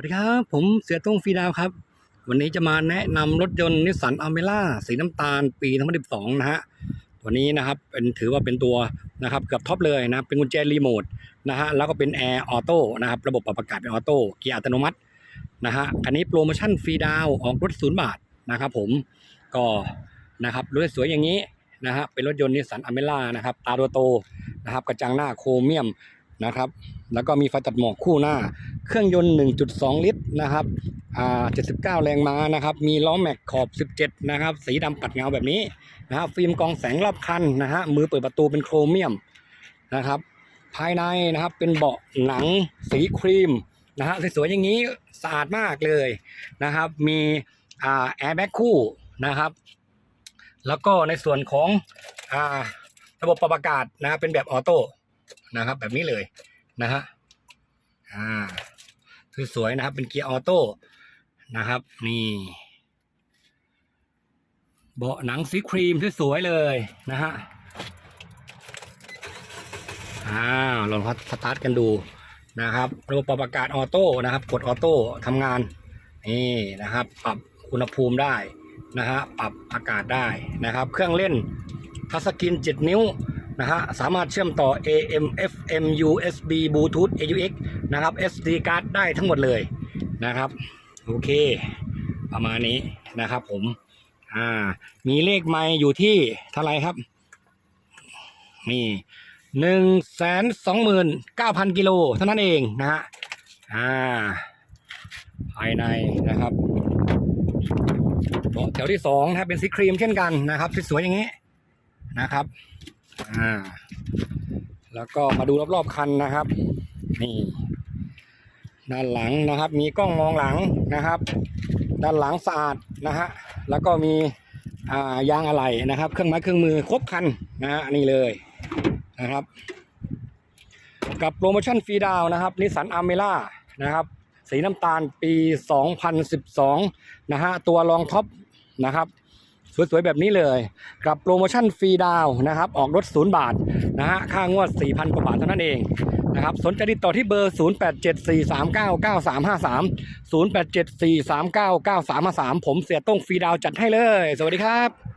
วัสดีครับ ผมเสียต้งฟีดาวครับ วันนี้จะมาแนะนำรถยนต์นิสสันอเมร่าสีน้ำตาลปี 2012 นะฮะตัวนี้นะครับเป็นถือว่าเป็นตัวนะครับเกือบท็อปเลยนะเป็นกุญแจรีโมทนะฮะแล้วก็เป็นแอร์ออโต้นะครับระบบปรับอากาศเป็นออโต้เกียร์อัตโนมัตินะฮะคันนี้โปรโมชั่นฟรีดาวออกรถศูนย์บาทนะครับผมก็นะครับรถสวยอย่างนี้นะฮะเป็นรถยนต์นิสสันอเมร่านะครับตาโตโตนะครับกระจังหน้าโครเมียม นะครับ แล้วก็มีไฟตัดหมอกคู่หน้า เครื่องยนต์ 1.2 ลิตรนะครับอ่า79 แรงม้านะครับ มีล้อแม็กขอบ 17 นะครับ สีดำปัดเงาแบบนี้นะครับ ฟิล์มกองแสงรอบคันนะฮะ มือเปิดประตูเป็นโครเมียมนะครับ ภายในนะครับเป็นเบาะหนังสีครีมนะฮะสวยๆอย่างนี้สะอาดมากเลยนะครับ มีอ่าแอร์แบ็กคู่นะครับ แล้วก็ในส่วนของอ่าระบบปรับอากาศนะเป็นแบบออโต้ นะครับ แบบนี้เลยนะฮะอ่าคือสวยนะครับ เป็นเกียร์ออโต้นะครับ นี่เบาะหนังสีครีมสวยๆเลยนะฮะอ้าวลองสตาร์ทกันดูนะครับระบบปรับอากาศออโต้นะครับ กดออโต้ทำงานนี่นะครับ ปรับอุณหภูมิได้นะฮะปรับอากาศได้นะครับ เครื่องเล่นทัชสกรีน7นิ้ว นะฮะสามารถเชื่อมต่อ AM FM USB Bluetooth AUX นะครับ SD card ได้ทั้งหมดเลยนะครับ โอเค ประมาณนี้นะครับผมอ่ามีเลขไม่อยู่ที่เท่าไหรครับนี่หนึ่งแสนสองหมื่นเก้าพันกิโลเท่านั้นเองนะฮะอ่าภายในนะครับเบาะแถวที่สองนะเป็นสีครีมเช่นกันนะครับสวยๆอย่างนี้นะครับ อ่าแล้วก็มาดูรอบๆคันนะครับ นี่ ด้านหลังนะครับ มีกล้องมองหลังนะครับ ด้านหลังสะอาดนะฮะแล้วก็มีอ่ายางอะไหล่นะครับ เครื่องไม้เครื่องมือครบคันนะฮะนี่เลยนะครับ กับโปรโมชั่นฟรีดาวน์นะครับนิสสันอาร์เมล่านะครับ สีน้ำตาลปี 2012 นะฮะตัวรองท็อปนะครับ สวยๆแบบนี้เลย กับโปรโมชั่นฟรีดาวนะครับ ออกรถศูนย์บาทนะฮะค่างวด 4,000 กว่าบาทเท่านั้นเองนะครับสนใจติดต่อที่เบอร์ 0874399353 0874399353 ผมเสียต้งฟรีดาวจัดให้เลย สวัสดีครับ